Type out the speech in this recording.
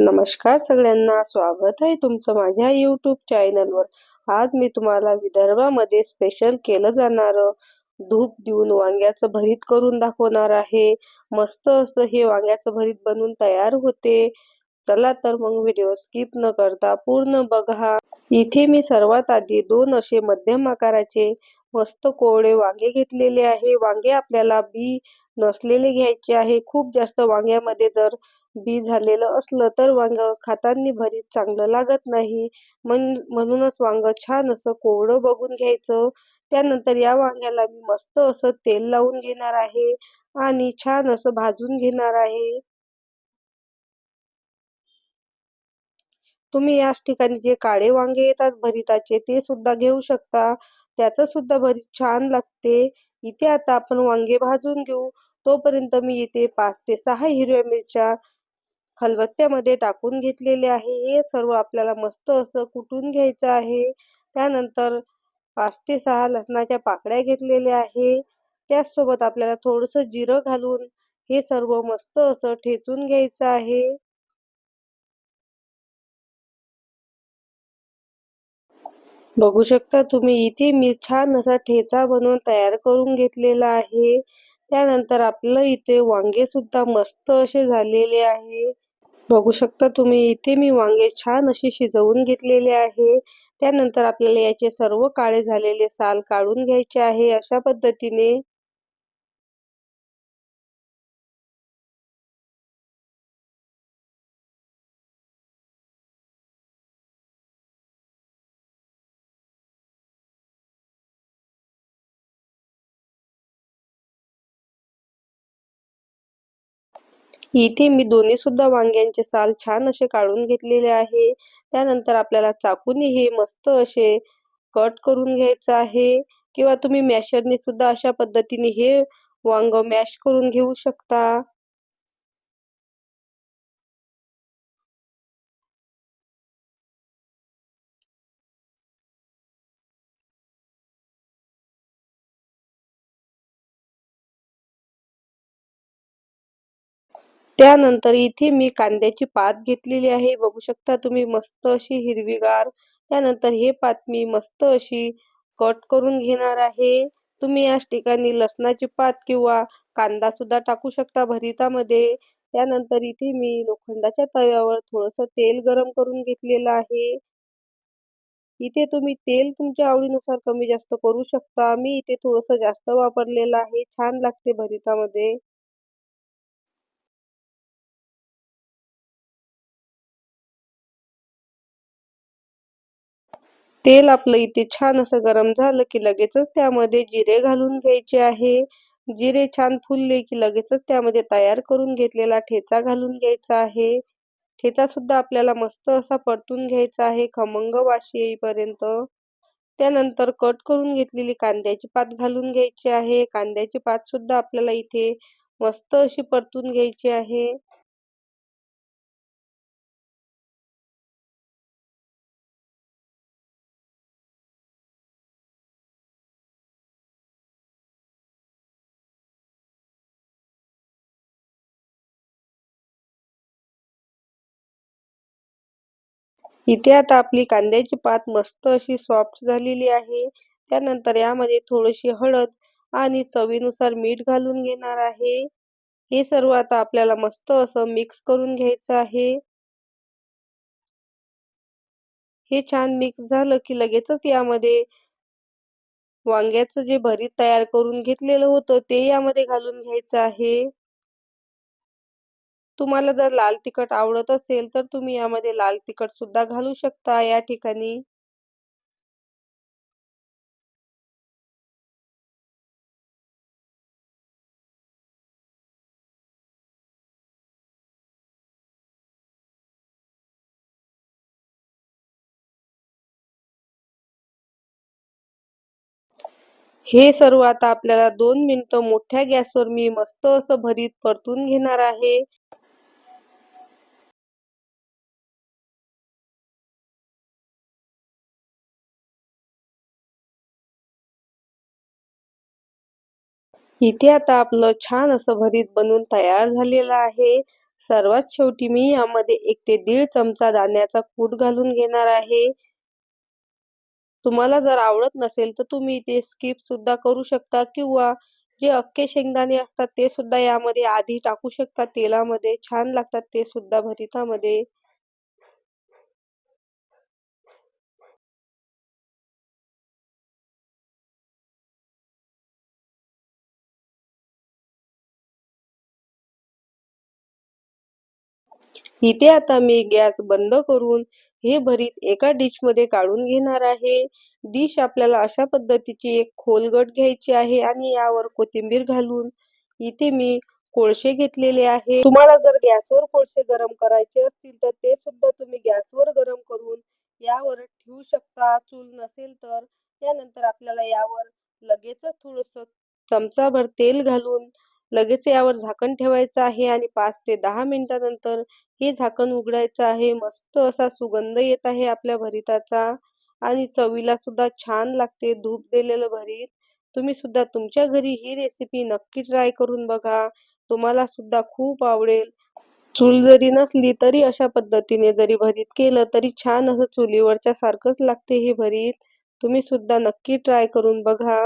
नमस्कार सगळ्यांना स्वागत आहे तुमचं माझ्या यूट्यूब चॅनलवर आज मी तुम्हाला विदर्भामध्ये स्पेशल केलं जाणारं. धूप देऊन वांग्याचं भरीत करून दाखवणार आहे. मस्त असं हे वांग्याचं भरीत बनवून तयार होते. चला तर मग व्हिडिओ स्किप न करता पूर्ण बघा. इथे मी सर्वात आधी दोन असे मध्यम आकाराचे मस्त कोवळे वांगे घेतलेले आहे. वांगे आपल्याला बी नसलेले घ्यायचे आहे. खूप जास्त वांग्यामध्ये जर बी झालेलं असलं तर वांग खातांनी भरीत चांगलं लागत नाही. म्हणूनच वांग छान असं कोवळं बघून घ्यायचं. त्यानंतर या वांग्याला मी मस्त असं तेल लावून घेणार आहे आणि छान असं भाजून घेणार आहे. तुम्ही याच ठिकाणी जे काळे वांगे येतात भरिताचे ते सुद्धा घेऊ शकता. त्याच सुद्धा भरीत छान लागते. इथे आता आपण वांगे भाजून घेऊ. तोपर्यंत मी इथे पाच ते सहा हिरव्या मिरच्या खलबत्त्यामध्ये टाकून घेतलेले आहे. हे सर्व आपल्याला मस्त असं कुटून घ्यायचं आहे. त्यानंतर पाच ते सहा लसणाच्या पाकळ्या घेतलेल्या आहे. त्याचसोबत आपल्याला थोडंसं जिरं घालून हे सर्व मस्त असं ठेचून घ्यायचं आहे. बघू शकता तुम्ही इथे मी छान असा ठेचा बनवून तयार करून घेतलेला आहे. त्यानंतर आपलं इथे वांगे सुद्धा मस्त असे झालेले आहे. बघू शकता तुम्ही इथे मी वांगे छान अशी शिजवून घेतलेले आहे. त्यानंतर आपल्याला याचे सर्व काळे झालेले साल काढून घ्यायचे आहे. अशा पद्धतीने इथे मी दोन्ही सुद्धा वांग्यांचे साल छान असे काढून घेतलेले आहे. त्यानंतर आपल्याला चाकूने हे मस्त असे कट करून घ्यायचं आहे. किंवा तुम्ही मॅशरने सुद्धा अशा पद्धतीने हे वांग मॅश करून घेऊ शकता. त्यानंतर इथे मी कांद्याची पात घेतलेली आहे. बघू शकता तुम्ही मस्त अशी हिरवीगार. त्यानंतर हे पात मी मस्त अशी कट करून घेणार आहे. तुम्ही याच ठिकाणी लसणाची पात किंवा कांदा सुद्धा टाकू शकता भरितामध्ये. त्यानंतर इथे मी लोखंडाच्या तव्यावर थोडस तेल गरम करून घेतलेलं आहे. इथे तुम्ही तेल तुमच्या आवडीनुसार कमी जास्त करू शकता. मी इथे थोडस जास्त वापरलेलं आहे. छान लागते भरितामध्ये. तेल आपलं इथे छान असं गरम झालं की लगेचच त्यामध्ये जिरे घालून घ्यायचे आहे. जिरे छान फुलले की लगेचच त्यामध्ये तयार करून घेतलेला ठेचा घालून घ्यायचा आहे. ठेचा सुद्धा आपल्याला मस्त असा परतून घ्यायचा आहे खमंग वाशी येईपर्यंत. त्यानंतर कट करून घेतलेली कांद्याची पात घालून घ्यायची आहे. कांद्याची पात सुद्धा आपल्याला इथे मस्त अशी परतून घ्यायची आहे. इथे आता आपली कांद्याची पात मस्त अशी सॉफ्ट झालेली आहे. त्यानंतर यामध्ये थोडीशी हळद आणि चवीनुसार मीठ घालून घेणार आहे. हे सर्व आता आपल्याला मस्त असं मिक्स करून घ्यायचं आहे. हे छान मिक्स झालं की लगेचच यामध्ये वांग्याचं जे भरीत तयार करून घेतलेलं होतं ते यामध्ये घालून घ्यायचं आहे. तुम्हाला जर लाल तिखट आवडत असेल तर तुम्ही यामध्ये लाल तिखट सुद्धा घालू शकता या ठिकाणी. हे सर्व आता आपल्याला दोन मिनिटं मोठ्या गॅसवर मी मस्त असं भरीत परतून घेणार आहे. इथे आता आपलं छान असं भरीत बनवून तयार झालेलं आहे. सर्वात शेवटी मी यामध्ये एक ते दीड चमचा दाण्याचा कूट घालून घेणार आहे. तुम्हाला जर आवडत नसेल तर तुम्ही इथे स्किप सुद्धा करू शकता किंवा जे अख्खे शेंगदाणे असतात ते सुद्धा यामध्ये आधी टाकू शकता. तेलामध्ये छान लागतात ते सुद्धा भरितामध्ये. इथे आता मी गॅस बंद करून हे भरीत एका डिशमध्ये काढून घेणार आहे. डिश आपल्याला अशा पद्धतीची एक खोलगट घ्यायची आहे आणि यावर कोथिंबीर घालून इथे मी कोळसे घेतलेले आहे. तुम्हाला जर गॅसवर कोळसे गरम करायचे असतील तर ते सुद्धा तुम्ही गॅसवर गरम करून यावर ठेवू शकता. चूल नसेल तर. त्यानंतर आपल्याला यावर लगेचच थोडस चमचाभर तेल घालून लगेच यावर झाकण ठेवायचं आहे आणि पाच ते दहा मिनिटानंतर हे झाकण उघडायचं आहे. मस्त असा सुगंध येत आहे आपल्या भरिताचा. आणि चवीला सुद्धा छान लागते धूप दिलेलं भरीत. तुम्ही सुद्धा तुमच्या घरी ही रेसिपी नक्की ट्राय करून बघा. तुम्हाला सुद्धा खूप आवडेल. चूल जरी नसली तरी अशा पद्धतीने जरी भरीत केलं तरी छान असं चुलीवरच्या सारखंच लागते हे भरीत. तुम्ही सुद्धा नक्की ट्राय करून बघा.